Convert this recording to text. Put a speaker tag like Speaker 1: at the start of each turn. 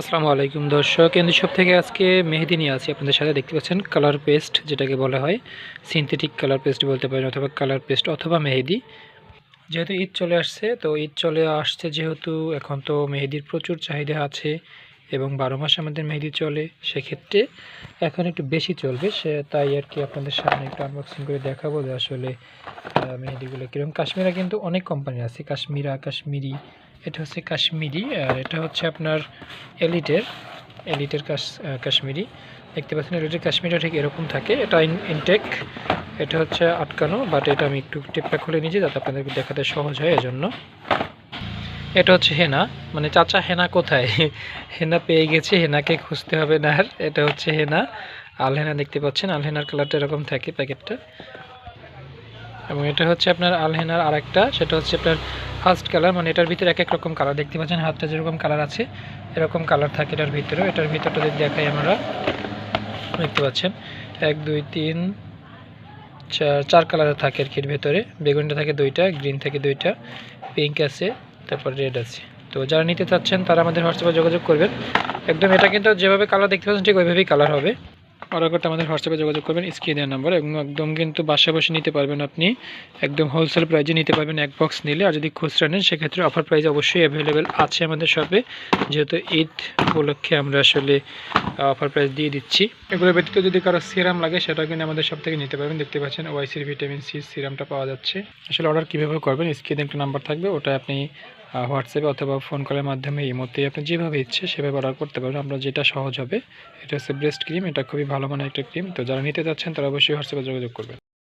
Speaker 1: আসসালামু আলাইকুম দর্শক কেন্দ্র সব থেকে আজকে মেহেদি নিয়ে আছি। আপনাদের সাথে দেখতে পাচ্ছেন কালার পেস্ট যেটাকে বলা হয় সিনথেটিক কালার পেস্ট বলতে পারেন, অথবা কালার পেস্ট অথবা মেহেদি। যেহেতু ঈদ চলে আসছে, তো ঈদ চলে আসছে যেহেতু এখন তো মেহেদির প্রচুর চাহিদা আছে এবং বারো মাস আমাদের মেহেদি চলে, সেক্ষেত্রে এখন একটু বেশি চলবে। সে তাই আর কি আপনাদের সামনে একটু আনবক্সিং করে দেখাবো যে আসলে মেহেদিগুলো কীরকম। কাশ্মীরা কিন্তু অনেক কোম্পানি আছে, কাশ্মীরা, কাশ্মীরি এটা হচ্ছে কাশ্মীরি, আর এটা হচ্ছে আপনার এলিটের এলিটের কাশ কাশ্মীরি। দেখতে পাচ্ছেন এলিটের কাশ্মীরটা ঠিক এরকম থাকে। এটা ইনটেক, এটা হচ্ছে আটকানো, বাট এটা আমি একটু টেপটা খুলে নিয়েছি যাতে আপনাদেরকে দেখাতে সহজ হয় এজন্য। এটা হচ্ছে হেনা মানে চাচা হেনা কোথায়? হেনা পেয়ে গেছে, হেনাকে খুঁজতে হবে না আর। এটা হচ্ছে হেনা, আলহেনা দেখতে পাচ্ছেন, আলহেনার কালারটা এরকম থাকে প্যাকেটটা। এবং এটা হচ্ছে আপনার আলহেনার আরেকটা, সেটা হচ্ছে আপনার ফার্স্ট কালার মানে এটার ভিতরে এক এক রকম কালার দেখতে পাচ্ছেন হাতটা যেরকম কালার আছে, এরকম কালার থাকে এটার ভিতরেও। এটার ভিতরটা যদি দেখাই আমরা, দেখতে পাচ্ছেন, এক, দুই, তিন, চার চার কালারের থাকে আর কি এর ভেতরে। বেগুনটা থাকে দুইটা গ্রিন থাকে দুইটা পিঙ্ক আছে, তারপর রেড আছে। তো যারা নিতে চাচ্ছেন তারা আমাদের হোয়াটসঅ্যাপে যোগাযোগ করবেন। একদম এটা কিন্তু যেভাবে কালার দেখতে পাচ্ছেন ঠিক ওইভাবেই কালার হবে। অর্ডার করতে আমাদের হোয়াটসঅ্যাপে যোগাযোগ করবেন, স্ক্রিন দেওয়ার নাম্বার, এবং একদম কিন্তু বাসা বসে নিতে পারবেন আপনি। একদম হোলসেল প্রাইজে নিতে পারবেন এক বক্স নিলে, আর যদি খুচরা নেন, সেক্ষেত্রে অফার প্রাইজ অবশ্যই অ্যাভেলেবেল আছে আমাদের শপে যেহেতু ঈদ উপলক্ষে আমরা আসলে অফার প্রাইস দিয়ে দিচ্ছি। এগুলো ব্যতীত যদি কারও সিরাম লাগে, সেটাও কিন্তু আমাদের সব থেকে নিতে পারবেন। দেখতে পাচ্ছেন ওয়াইসির ভিটামিন সি সিরামটা পাওয়া যাচ্ছে। আসলে অর্ডার কীভাবে করবেন, স্ক্রিনে একটা নাম্বার থাকবে ওটা আপনি হোয়াটসঅ্যাপে অথবা ফোন কলের মাধ্যমে এই ইমোতে আপনি যেভাবে ইচ্ছে সেভাবে অর্ডার করতে পারবেন। আপনার যেটা সহজ হবে, এটা হচ্ছে ব্রেস্ট ক্রিম এটা খুবই ভালো মানের একটা ক্রিম তো যারা নিতে চাচ্ছেন, তারা অবশ্যই হোয়াটসঅ্যাপে যোগাযোগ করবেন।